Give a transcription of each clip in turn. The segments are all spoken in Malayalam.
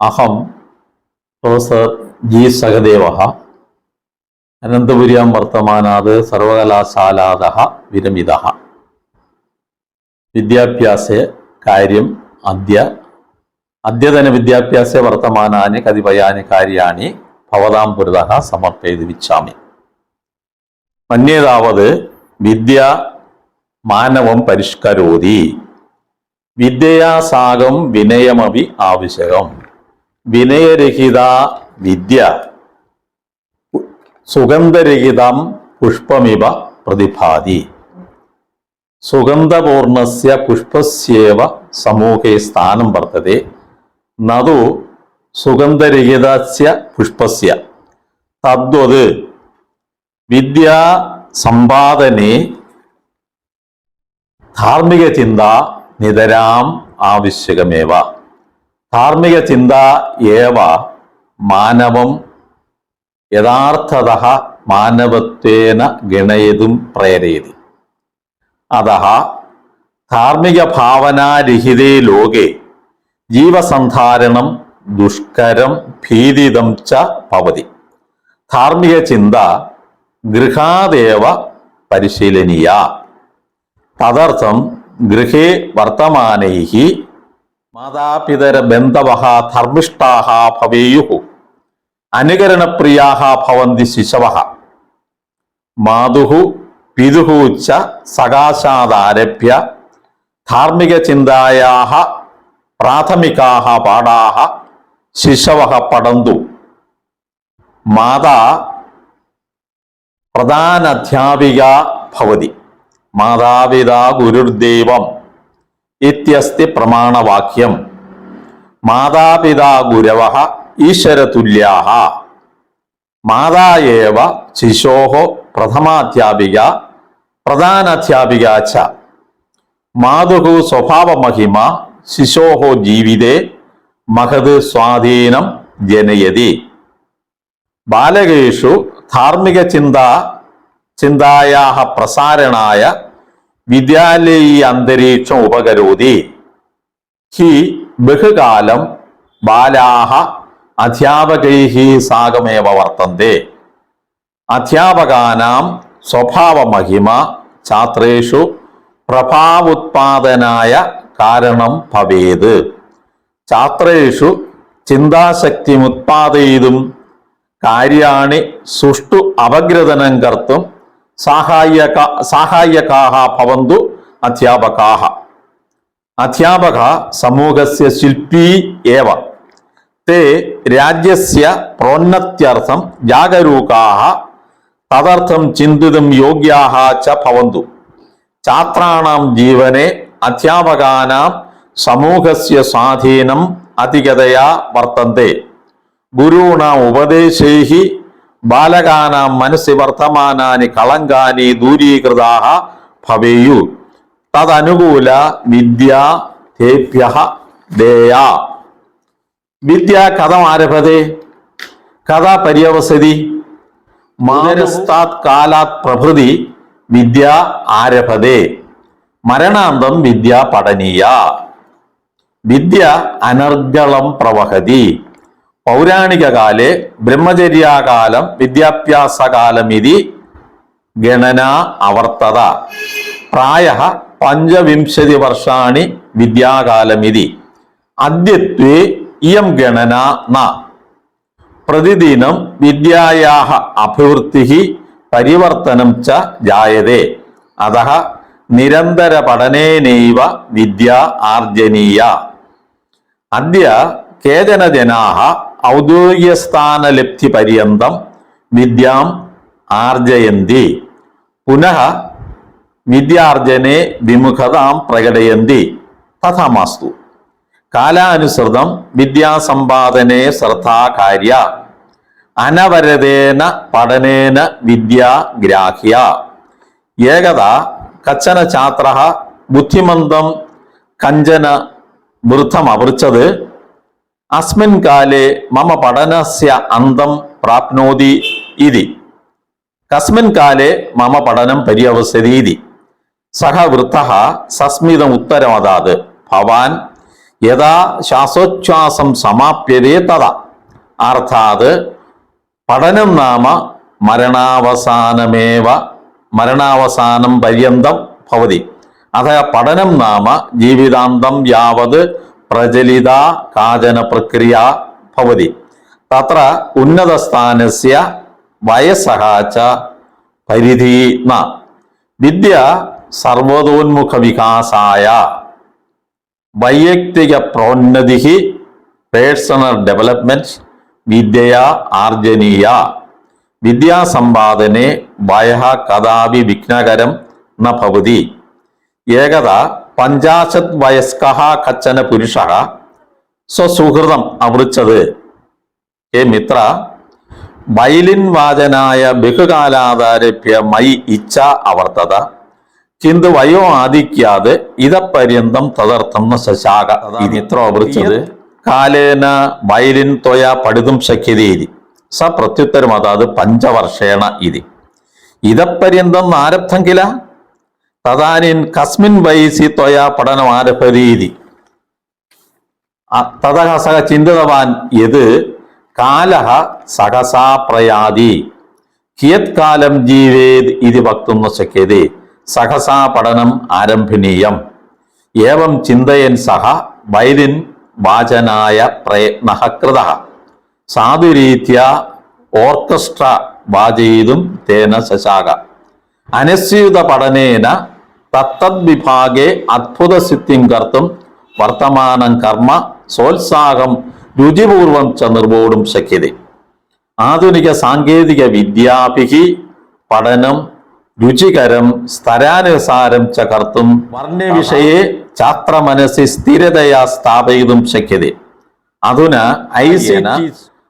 അഹം പ്രൊഫസർ ജി സഹദേവ അനന്തപുരം വർത്തമാനാത് സർവകലാശാലാത വിരമിത വിദ്യാഭ്യാസ കാര്യം അദ്യ. അദ്യതന വിദ്യാഭ്യാസ വർത്തമാനാനി കതിപയാനി കാര്യാണി ഭവതാം പുരത സമർപ്പയത് വിച്ചാമി മന്യേതാവത് വിദ്യ മാനവം പരിഷ്കരോതി. വിദ്യയാ സാകം വിനയമപി ആവശ്യകം വിനയരഹിത വിദ്യ സുഗന്ധരഹിതം പുഷ്പമിവ പ്രതിഭാതി. സുഗന്ധപൂർണസ്യ പുഷ്പസ്യേവ സമൂഹേ സ്ഥാനം വർത്തതെ നതു സുഗന്ധരഹിതസ്യ പുഷ്പസ്യ. തദ്വത് വിദ്യാ സമ്പാദനെ ധാർമ്മിക ചിന്ത നിതരാം ആവശ്യകമേവ. ധാർമ്മിക ചിന്ത ഏവ മാനവം യഥാർത്ഥത മാനവത്വേന ഗണയതും പ്രേരയതി. അത ധാർമ്മിക ഭാവനാരഹിതേ ലോകെ ജീവസന്ധാരണം ദുഷ്കരം ഭീതിതം ച ഭവതി. ധാർമ്മിക ചിന്ത ഗൃഹാദേവ പരിശീലനീയ. തദർത്ഥം ഗൃഹേ വർത്തമാനൈ മാതാപിതര ബന്ധവഹ ധർമ്മിഷ്ഠാ ഭവേയു അനുകരണപ്രിയാഹ ഭവന്തി ശിശവഹ. മാതുഹു പിതുഹു ച സകാശാദാരഭ്യ. ധാർമ്മിക ചിന്തായാ പ്രാഥമികാഹ പാഠാഹ ശിശവഹ പഠന്തു. മാതാ പ്രധാനാധ്യാപിക ഭവതി. മാതാപിതാ ഗുരുർദൈവം. ഇത്യസ്തി പ്രമാണവാക്യം. മാതാപിതാ ഗുരവ ഈശ്വരതുല്യാഹ. മാതാവ ശിശോഹോ ശിശോ പ്രഥമാധ്യാപിക പ്രധാനാധ്യാപിക ച. മാതുഹു സ്വഭാവമഹിമ ശിശോഹോ ജീവിതേ മഹത് സ്വാധീനം ജനയതി. ബാലകേഷു ധാർമ്മിക ചിന്ത ചിന്തായാ പ്രസാരണായ വിദ്യാലയീ അന്തരീക്ഷം ഉപകരോതി. ഹി ബഹുകാലം ബാലാഹ അധ്യാപകൈ സാഗമേവ വർത്തന്തെ. അധ്യാപകാനാം സ്വഭാവമഹിമ ഛാത്രേഷു പ്രഭാവുത്പാദനായ കാരണം ഭവേത്. ഛാത്രേഷു ചിന്താശക്തിമുത്പാദയിതും കാര്യാണി സുഷ്ടു അപഗ്രഥനം കർത്തും സാഹായ്യക സാഹായ്യകാഹ ഭവന്തു അധ്യാപകാഹ. അധ്യാപക സമൂഹസ്യ ശില്പി ഏവ. തേ രാജ്യസ്യ പ്രോന്നത്യർത്ഥം ജാഗരൂകാഹ തദർത്ഥം ചിന്തിതും യോഗ്യാഹ ച ഭവന്തു. ഛാത്രാണാം ജീവനെ അധ്യാപകാനാം സമൂഹസ്യ സ്വാധീനം അധികതയാ വർത്തന്തേ. ഗുരുണാം ഉപദേശൈः ബാലകാനാം മനസ്സി വർത്തമാനാനി കളങ്കാനി ദൂരീകൃതാഹ ഭവേയു. തദനുകൂല വിദ്യ ദേയ. വിദ്യ കഥം ആരഭതേ? കഥ പര്യവസതി. മാനസ്താത് കാലാത് പ്രഭൃതി വിദ്യ ആരഭതേ. മരണാന്തം വിദ്യ പഠനീയ. വിദ്യ അനർഗളം പ്രവഹതി. പൗരാണികകാലെ ബ്രഹ്മചര്യാകാലം വിദ്യാഭ്യാസകാലമിതി ഗണന അവർത്തത പ്രായ പഞ്ചവിംശതി വർഷാണി വിദ്യാകാലമിതി. അദ്യത്വേ ഇയം ഗണന ന. പ്രതിദിനം വിദ്യായാഹ അഭിവൃദ്ധി പരിവർത്തനം ച ജായതേ. അത നിരന്തര പഠനേനൈവ വിദ്യ ആർജനീയ. അദ്യ കേചന ജനാഹ ഔദ്യോഗിക സ്ഥാനലബ്ധി പര്യന്തം വിദ്യാം ആർജയന്തി പുനഃ വിദ്യാർജനെ വിമുഖതാം പ്രകടയന്തി തഥാമാസ്തു കാലാനുസൃതം വിദ്യാസമ്പാദനെ ശ്രദ്ധാകാര്യ। അനവരതേന പഠനേന വിദ്യാഗ്രാഹ്യ ഏകത കച്ചന ഛാത്ര ബുദ്ധിമന്തം കഞ്ചന വൃദ്ധം അപൃച്ചത് അസ്മിൻ കാലേ മമ പഠനസ്യ അന്തം പ്രാപ്നോതി ഇതി. കസ്മിൻ കാലേ മമ പഠനം പര്യവസതീതി സഹ വൃത്ത സസ്മിതം ഉത്തരമതാത് ഭവാൻ യഥാ ശ്വാസോച്ഛ്വാസം സമാപ്യതേ തഥ. അർത്ഥാത് പഠനം നാമ മരണാവസാനമേവ മരണാവസാനം പര്യന്തം ഭവതി. അഥ പഠനം നാമ ജീവിതാന്തം യാവത് പ്രചലിത കാചന പ്രക്രിയ ഭവതി. തത്ര ഉന്നതസ്ഥാനസ്യ വയസ്സഹ ച പരിധി ന. വിദ്യ സർവതോന്മുഖ വികാസായ വൈയക്തിക പ്രോന്നതി പേഴ്സണൽ ഡെവലപ്മെന്റ് വിദ്യയാ ആർജനീയ. വിദ്യാസമ്പാദനെ വയ കഥാപി വിഘ്നകരം ന ഭവതി. ഏകത പഞ്ചാശത് വയസ്കഹ കച്ചന പുരുഷ. സ്വസുഹൃതം അമൃച്ചത്. ഹേ മിത്ര മൈലിൻ വാചനായ ബഹുകാലാതാരഭ്യ മൈ ഇച്ഛ അവർത്തത. കിന്തു വയോ ആദിക്കാതെ ഇതപര്യന്തം തദർത്ഥം ന ശശാക ഇത്ര മിത്ര അവൃച്ചത് കാലേന മൈലിൻ ത്വയ പഠിതും ശക്യതേരി സ പ്രത്യുത്തരം അതാത് പഞ്ചവർഷേണ ഇതി. ഇതപര്യന്തം ആരബ്ധം കില? തദാനിൻ കസ്മിൻ വയസി ത്വയ പഠനം ആരഭരീതി. തഥ സഹ ചിന്തിതവാൻ യത് കാലഹ സഹസാ പ്രയാതി. കിയത് കാലം ജീവേത് ഇത് വക്തും ശക്യതേ. സഹസാ പഠനം ആരംഭനീയം. ഏവം ചിന്തയൻ സഹ വൈരിൻ വാചനായ പ്രയത്ന കൃത. സാധുരീത്യ ഓർക്കസ്ട്ര വാചയിതും തേന ശശാക. അനസ്യൂത പഠനേന തത്തദ് വിഭാഗെ അത്ഭുത സിദ്ധിം കർത്തും വർത്തമാനം കർമ്മ സോത്സാഹം രുചിപൂർവം ച നിർവോടും ശക്യത. ആധുനിക സാങ്കേതിക വിദ്യാഭിഹി പഠനം രുചികരം സ്ഥരാനുസാരം ച കർത്തും വർണവിഷയെ ശാസ്ത്ര ഛാത്രമനസി സ്ഥിരതയാ സ്ഥാപയിതും ശക്യത. അധുന ഐസിന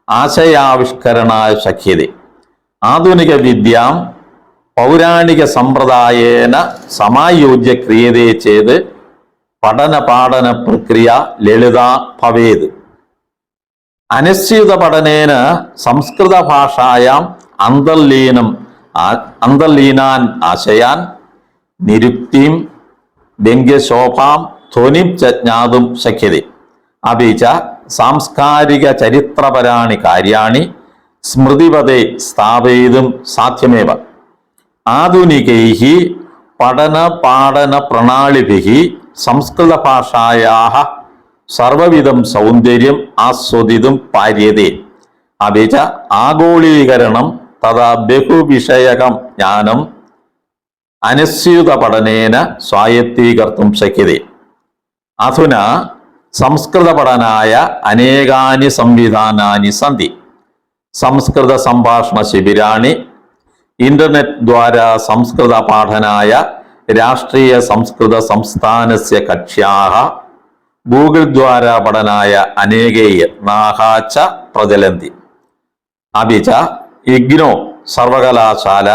ആശയാവിഷ്കരണ ശക്യത. ആധുനിക വിദ്യാം പൗരാണിക സമ്പ്രദായേന സമായോജ്യ ക്രിയതേ ചെയ്ത് പഠന പാഠന പ്രക്രിയ ലളിത ഭവേത്. അനിശ്ചിത പഠനേന സംസ്കൃത ഭാഷായാം അന്തർലീനം അന്തർലീനാൻ ആശയാൻ നിരുക്തിം വ്യംഗ്യശോഭാം ധ്വനിം ജ്ഞാതും ശക്യത അപീച്ച സാംസ്കാരിക ചരിത്രപരാണി കാര്യാണി സ്മൃതിപതെ സ്ഥാപയിതും സാധ്യമേവ. ആധുനികൈः പഠന പാഠന പ്രണാളിഭി സംസ്കൃത സംസ്കൃതഭാഷായാः സർവവിധം സൗന്ദര്യം ആസ്വദിതും പാര്യതേ. അഭിച ആഗോളീകരണം തഥാ ബഹുവിഷയകം ജ്ഞാനം അനുസ്യൂത പഠനേന സ്വായത്തീകർത്തും ശക്യതേ. അധുന സംസ്കൃത പഠനായ അനേകാനി സംവിധാനാനി സന്ധി. സംസ്കൃത സംഭാഷണ ശിബിരാണി ഇന്റർനെറ്റ് ദ്വാരാ സംസ്കൃത പാഠനായ രാഷ്ട്രീയ സംസ്കൃത സംസ്ഥാനസ്യ കക്ഷ്യാഹ ഗൂഗിൾ ദ്വാരാ പഠനായ അനേകേ നാഹാച്ച പ്രചലന്തി. അഭിച ഇഗ്നോ സർവകലാശാല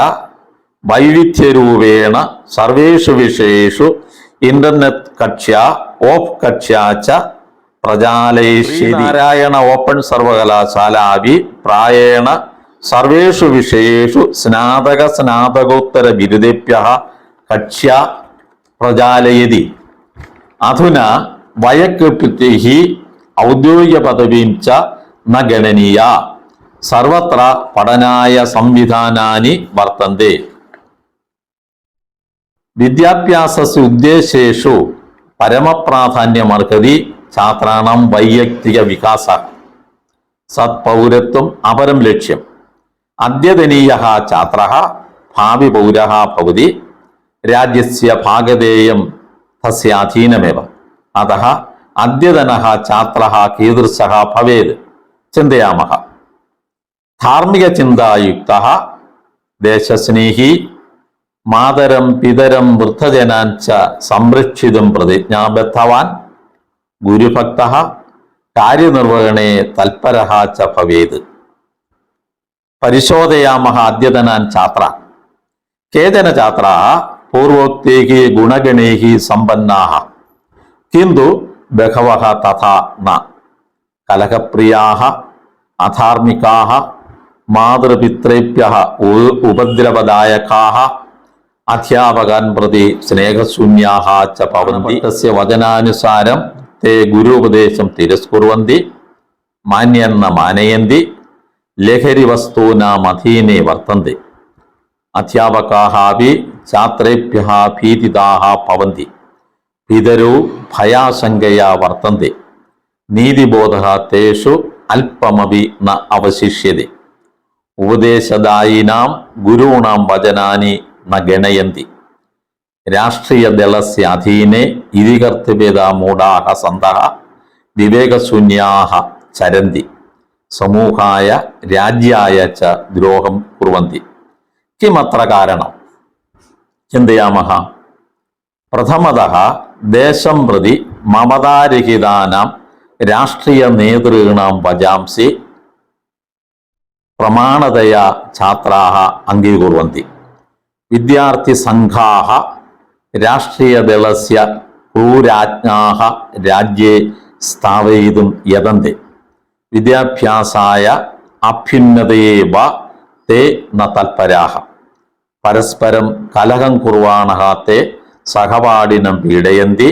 വൈവിധ്യരൂപേണ സർവേഷു വിഷയേഷു ഇന്റർനെറ്റ് കക്ഷ്യ ഓഫ് കക്ഷ്യാച്ച പ്രജാലയ പ്രജാലയിഷ്യതി നാരായണ ഓപ്പൺ സർവകലാശാല അഭി പ്രായേണ സർവേഷു വിഷയേഷു സ്നാതക സ്നാതകോത്തര ബിരുദേഭ്യ കക്ഷ്യ പ്രജാലയതി. അധുന വയക്കൃപ്തി ഔദ്യോഗിക പദവീം ച ന ഗണനീയ. സർവത്ര പഠനായ സംവിധാനാനി വർത്തന്തെ. വിദ്യാഭ്യാസസ്യ ഉദ്ദേശേഷു പരമപ്രാധാന്യമർഹതി ഛാത്രാണം വൈയക്തിക വികാസ. സത്പൗരത്വം അപരം ലക്ഷ്യം. അദ്യതനീയ ഛാത്ര ഭാവി പൗര ഭവതി രാജ്യസ്യ ഭാഗധേയം തസ്യാധീനമേവ അത അദ്യതന ഛാത്ര കീദൃശ ഭവേത്. ചിന്തയാമ ധാർമ്മിക ചിന്തയുക്ത ദേശസ്നേഹി മാതരം പിതരം വൃദ്ധജനാൻ ച സംരക്ഷിതും പ്രതിജ്ഞാബദ്ധവാൻ ഗുരുഭക്ത കാര്യനിർവഹണേ തൽപര ച ഭവേത്. పరిశోధయామహ అద్యతన ఛాత్ర కేతన ఛాత్ర పూర్వోక్తైకి గుణగణైకి సంపన్నా. కిందు బహవ తథా నా. కలకప్రియా అధార్మికా మాతృపితృభ్య ఉపద్రవదాయకా అధ్యాపకాన్ ప్రతి స్నేహశూన్యా చ తస్య వచనానుసారం తే గురుపదేశం తిరస్కూర్వంతి మాన్యన్న మానయంతి. ലഹരി വസ്തൂനാം അധീനെ വർത്തന്തി. അധ്യാപകാഹാപി ഛാത്രേഭ്യ ഭീതിതാഹ പവന്തി പിതരോ ഭയാശങ്കയാ വർത്തന്തി. നീതിബോധ തേഷു അല്പമപി ന അവശിഷ്യതി. ഉപദേശദായിനാം ഗുരൂണാം വചനാനി ന ഗണയന്തി. രാഷ്ട്രീയദളസ്യ അധീനെ ഇതികർത്തവേദ മൂഢാഹ സന്തഹ വിവേകശൂന്യാഹ ചരന്തി. സമൂഹായ രാജ്യായ ച ദ്രോഹം കുറവന്തി. കിമത്ര കാരണം? ചിന്തയാമഹ. പ്രഥമത ദേശം പ്രതി മമതാരഹിതാനാം രാഷ്ട്രീയ നേതൃണാം വജാംസി പ്രമാണതയാ ഛാത്രാഹ അംഗീകുർവന്തി വിദ്യാർത്ഥി സംഘാഹ രാഷ്ട്രീയദളസ്യ ക്രൂരാജ്ഞാः രാജ്യേ സ്ഥാപയിതും യതന്തി. വിദ്യാഭ്യാസായ അഭ്യുന്നതയേവ തേ ന തൽപരാഹ. പരസ്പരം കലഹം കുറവാണഹാത്തെ സഹപാഠിനം പീഡയന്തി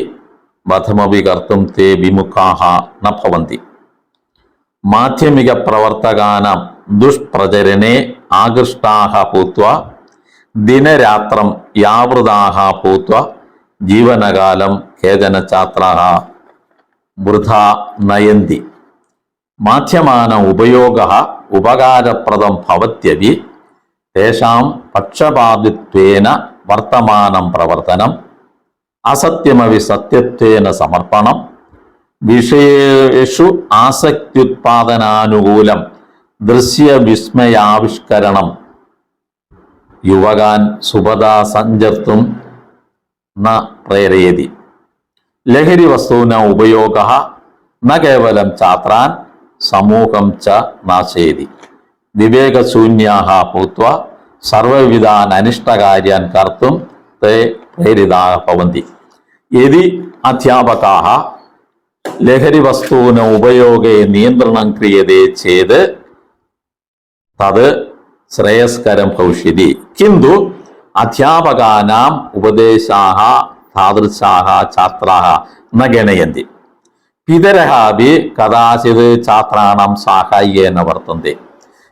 വധമപി കർത്തും തേ വിമുഖാഹ ന ഭവന്തി. മാധ്യമിക പ്രവർത്തകാനാം ദുഷ്പ്രചരനെ ആകൃഷ്ടാഹ ഭൂത്വ ദിനരാത്രം യാവൃതാഹ ഭൂത്വ ജീവനകാലം കേചന ഛാത്രാः വൃഥാ നയന്തി. മാധ്യമാന ഉപയോഗ ഉപകാരപ്രദം ഭവത്യവി തേഷാം പക്ഷപാതിത്വേന വർത്തമാനം പ്രവർത്തനം അസത്യമവി സത്യത്വേന സമർപ്പണം വിഷയേഷു ആസക്ത്യുത്പാദനാനുകൂലം ദൃശ്യവിസ്മയാവിഷ്കരണം യുവകാൻ സുഭദാ സഞ്ചർത്തും ന പ്രേരയതി ലഹരി വസ്തുവിന ഉപയോഗ ന കേവലം ഛാത്രാൻ സമൂഹം ച നാശേതി. വിവേകശൂന്യാഹ ഭൂത്വ സർവവിധാൻ അനിഷ്ടകാര്യാൻ കർത്തും തേ പ്രേരിതാः ഭവന്തി. യതി അധ്യാപകാഹ ലഹരി വസ്തുവിന് ഉപയോഗേ നിയന്ത്രണം ക്രിയതേ ചെയ്ത് തത് ശ്രേയസ്കരം ഭവിഷ്യതി. കിന്തു അധ്യാപകാനാം ഉപദേശാഹ താദൃശാഹ ഛാത്രാഹ ന ഗണയന്തി. പിതരഹാപി കഥാചിത് ഛാത്രാണം സാഹായ്യേന വർത്തന്തി.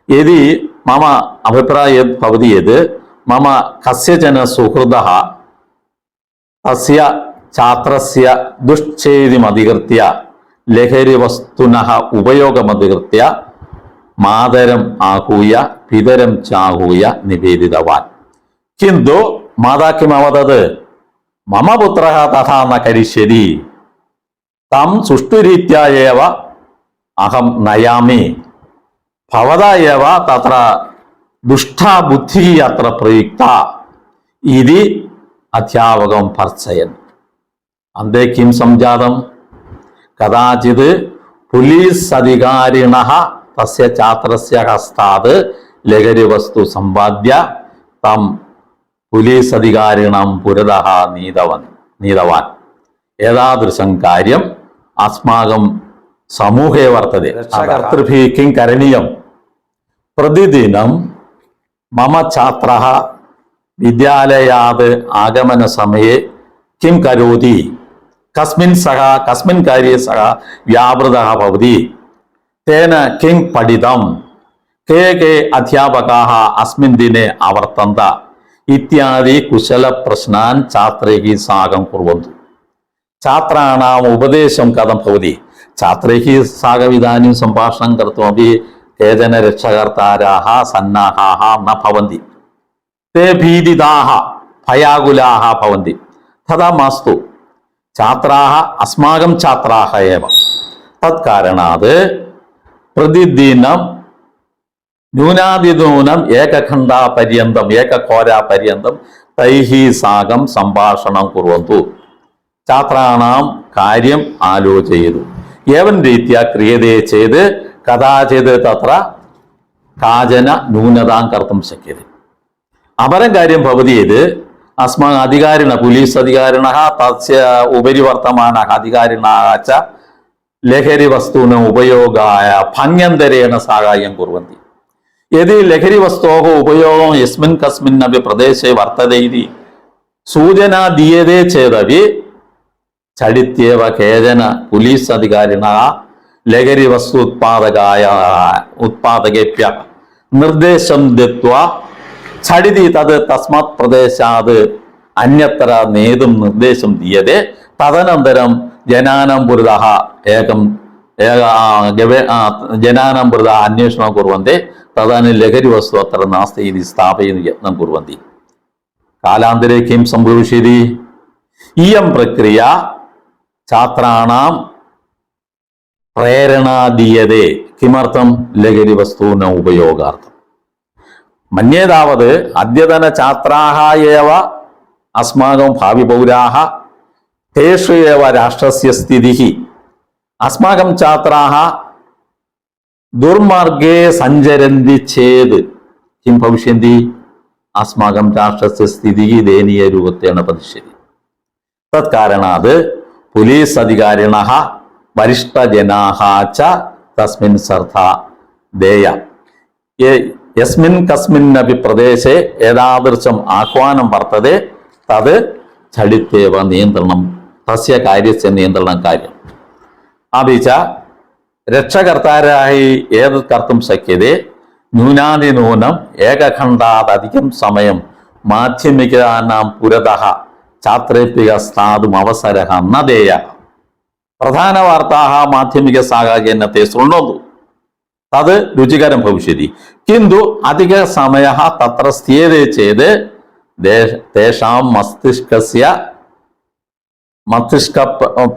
യതി മമ അഭിപ്രായ ഭവതി യത് മമ കസ്യജന സുഹൃദ തസ്യ ഛാത്രസ്യ ദുഷ്ഛേദിമധികൃത്യ ലഹരി വസ്തുനഃ ഉപയോഗമധികൃത്യ മാതരം ആഹൂയ പിതരം ചാഹൂയ നിവേദിതവാൻ. കിന്തു മാതാക്കി അവതത് മമ പുത്ര തഥാ ന തം സുഷ്ടുരീത്യവ അഹം നയാമി. ഭവത ഏവ തത്ര ദുഷ്ടാ ബുദ്ധി അത്ര പ്രയുക്ത ഇതി അധ്യാപകം പർച്ചയൻ. അന്തേ കിം സംജാതം? കഥാചിത് പോലീസ് അധികാരിണ തസ്യ ഛാത്രസ്യ ഹസ്താത് ലഹരി വസ്തു സമ്പാദ്യ തം പോലീസ് അധികാരിണം പുരതഃ നീതവൻ നീതവാൻ. ഏതാദൃശം കാര്യം അസ്മാകം സമൂഹേ വർത്തതെ. കർത്തൃഭി കിം കരണീയം. പ്രതിദിനം മമ ഛാത്ര വിദ്യാലയാത് ആഗമന സമയെ കിം കരോതി. കസ്മിൻ സഹ കസ്മിൻ കാര്യേ സഹ വ്യാപൃത ഭവതി. തേന കിം പഠിതം. കേ കേ അധ്യാപക അസ്മിൻ ദിനെ അവർത്തന്ത ഇത്യാദി കുശല പ്രശ്നാൻ ഛാത്രൈः സാകം കുർവന്തു. ഛാത്രാണാം ഉപദേശം കഥം ഭവതി ഛാത്രൈः സാകം ഇതാനും സംഭാഷണം കർത്തുമപി കേചന രക്ഷകർത്താരാः സന്നാഹാः ന ഭവന്തി ते भीदिताः भयाकुलाः भवन्ति तथा मास्तु छात्राः अस्माकं छात्राः एव तत्कारणात् प्रतिदिनं ന്യൂനാതിനൂനം ഏകഖണ്ഡാപര്യന്തം ഏകഘോരാപര്യന്തം തൈः സാകം സംഭാഷണം കുർവന്തു ഛാത്രാണാം കാര്യം ആലോചയതു. ഏവൻ രീതിയ ക്രിയതേ കഥാ ചെയ്ത് തത്ര കാചന ന്യൂനതാം കർത്തും ശക്യത. അപരം കാര്യം ഭവതി യത് അസ്മാ അധികാരിണ പോലീസ് അധികാരിണ തസ്യ ഉപരിവർത്തമാന അധികാരിണ ച ലഹരി വസ്തുന ഉപയോഗായ ഭംഗ്യന്തരേണ സഹായം കുറവന്തി യതി ലഹരി വസ്തോ ഉപയോഗം യസ്മിൻ കസ്മിൻ അപി പ്രദേശേ വർത്തത സൂചന ദീയതേ ചേതപി ചടിത്യേവ കേചന പോലീസ് അധികാരിണ ലഹരി വസ്തു ഉത്പാദകായ ഉത്പാദകേപ്യ നിർദ്ദേശം ദത്വ. ചടിതി തത് തസ്മാത് പ്രദേശാത് അന്യത്ര നേതും നിർദ്ദേശം ദീയതേ. തദനന്തരം ജനാനം പുരുത ഏകം ഏക ജനാനം പുരുത അന്വേഷണം കുറുവന്തി തദാനി ലഹരി വസ്തു അത്ര നാസ്തി ഇതി സ്ഥാപയിന് യത്നം കുറുവന്തി കാലാന്തരേ കിം സംഭവിഷ്യതി ഇയം പ്രക്രിയ ഛാത്രാണാം പ്രേരണാദീയതേ. കിമർത്ഥം ലഹരി വസ്തുവിന ഉപയോഗാർത്ഥം. മന്യേതാവത് അദ്യതന ഛാത്രാഹായവ അസ്മാകം ഭാവി പൗരാഹ തേഷു ഏവ രാഷ്ട്രസ്യ സ്ഥിതി അസ്മാകം ഛാത്രാഹ ദുർമാർഗേ സഞ്ചരന്തി ചേത് കിം ഭവിഷ്യന്തി? അസ്മാകം രാഷ്ട്രസ്യ ദയനീയ രൂപത്തെയാണ് പതിഷ്യതി തത്കാരണാത് പോലീസ് അധികാരിണ വരിഷ്ഠജനാഹാച്ച തസ്മിൻ സർഥ ദേയ യസ്മിൻ കസ്മിൻ അപി പ്രദേശേ ഏതാദൃശം ആഹ്വാനം വർത്തത് തത് ചടിത്തേവ നിയന്ത്രണം തസ്യ കാര്യസ്യ നിയന്ത്രണം കാര്യം. ആപിച്ച രക്ഷകർത്താരായി ഏത് കർത്തും ശക്യതേ ന്യൂനാതിനൂനം ഏകഖണ്ഡാതധികം സമയം മാധ്യമിക നാം പുരതഹ ഛാത്രേപ്യ സ്ഥാതും അവസര നദേയ. പ്രധാന വാർത്താഹ മാധ്യമിക സാഹചര്യത്തെ ശൃണോന്തു തത് രുചികരം ഭവിഷ്യതി. കിന്തു അധിക സമയ തത്ര സ്ഥിയതേ ചെയ്ത് തേഷാം മസ്തിഷ്കസ്യ മസ്തിഷ്ക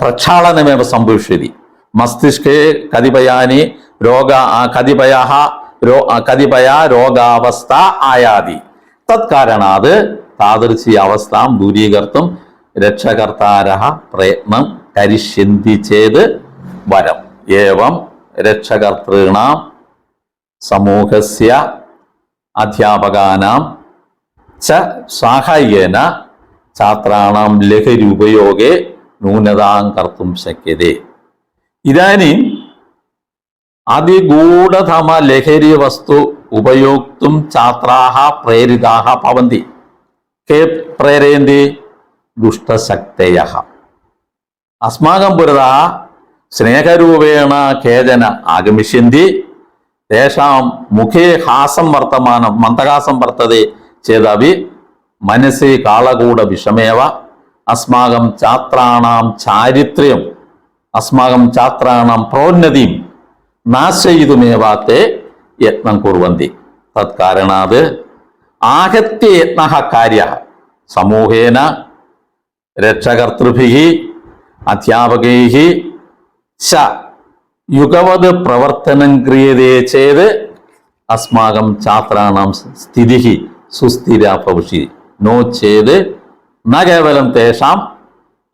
പ്രക്ഷാളനമേവ സംഭവിഷ്യതി. മസ്തിഷ്കേ കതിപയാനി രോഗ കതിപയാ കതിപയ രോഗാവസ്ഥ ആയാതി. തത്കാരണാത് താദൃശ്യാവസ്ഥാം ദൂരീകർത്തും രക്ഷകർത്താരഹ പ്രയത്നം കരിഷ്യന്തി ചേത് വരം. ഏവം രക്ഷകർത്തൃണാം സമൂഹസ്യ അധ്യാപകാനാം ച സാഹായേന ഛാത്രാണാം ലഹരിപയോഗേ ന്യൂനതാം കർത്തും ശക്യതേ. ഇതാനും അതിഗൂഢതമ ലഹരി വസ്തു ഉപയോക്തും ഛാത്രാഹ പ്രേരിതാഹ പവന്തി കെ പ്രേരയന്തി ദുഷ്ടശക്തയ. അസ്മാകം പുരത സ്നേഹരൂപേണ കേചന ആഗമിഷ്യന്തി. തേഷാം മുഖേ ഹാസം വർത്തമാനം മന്ദഹാസം വർത്തതെ ചേതവി മനസ്സി കാളകൂട വിഷമേവ. അസ്മാകം ചാത്രാണാം ചാരിത്രം അസ്മാകം ചാത്രാണാം പ്രോന്നതിയും നാശയിതുമേവാത്തെ യത്നം കുറുവന്തി തത്കാരണാത് ആഹത്യത്ന കാര്യ. സമൂഹേന രക്ഷകർത്തൃഭി അധ്യാപകൈ ശ. യുഗവത് പ്രവർത്തനം ക്രിയതേ ചെയ്ത് അസ്മാകം ഛാത്രാണാം സ്ഥിതി സുസ്ഥിര ഭവിഷി. നോ ചെയ്ത് ന കേവലം തേഷാം.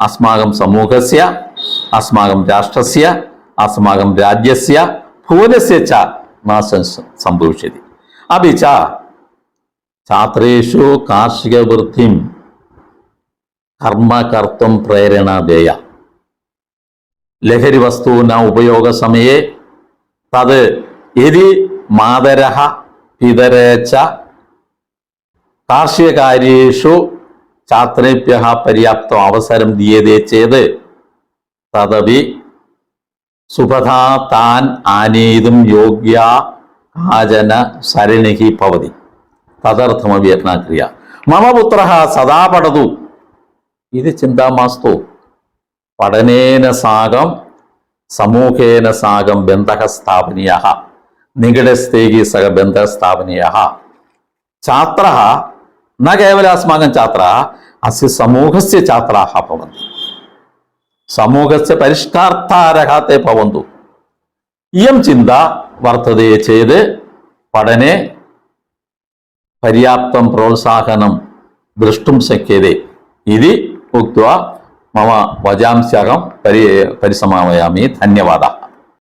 അസ്മാകം സമൂഹസ്യ അസ്മാകം രാഷ്ട്രസ്യ അസ്മാകം രാജ്യസ്യ ഭൂനസ്യ ച നാശം സംഭവിഷ്യതി. അപി ച ഛാത്രേഷു കാർഷിക വൃത്തിം കർമ്മകർത്തം പ്രേരണദേയ ലഹരി വസ്തുവിന ഉപയോഗസമയെ തത് എതി മാതരഹ പിതരേച്ച കാർഷികകാര്യേഷു ഛാത്രേഭ്യ പര്യാപ്തം അവസരം ദിയതേ ചെയ്ത് തദവി സുഭതാ താൻ ആനേതും യോഗ്യ ആചന സരണിഹി ഭവതി. తదర్థమవి క్రియ మమ పుత్ర సదా పడదు. ఇది చింతామాస్తు. పడనేన సాగం సమూహేన సాగం బెంతక స్థాపనీయ. నిగడస్తేగి సగ బెంతక స్థాపనీయ. ఛాత్ర నా కేవలం అస్మాకం ఛాత్ర అస్య సమూహస్ ఛాత్రాః భవంతు. సమూహస్ పరిష్కార్థారహతే భవంతు. ఇయం చింత వర్తదే చేద్ పడనే పర్యాప్తం ప్రోత్సాహనం ద్రష్టుం శక్యతే ఇది ఉక్వా మమ వజాంశకం పరి పరిసమామయామి ధన్యవాదాలు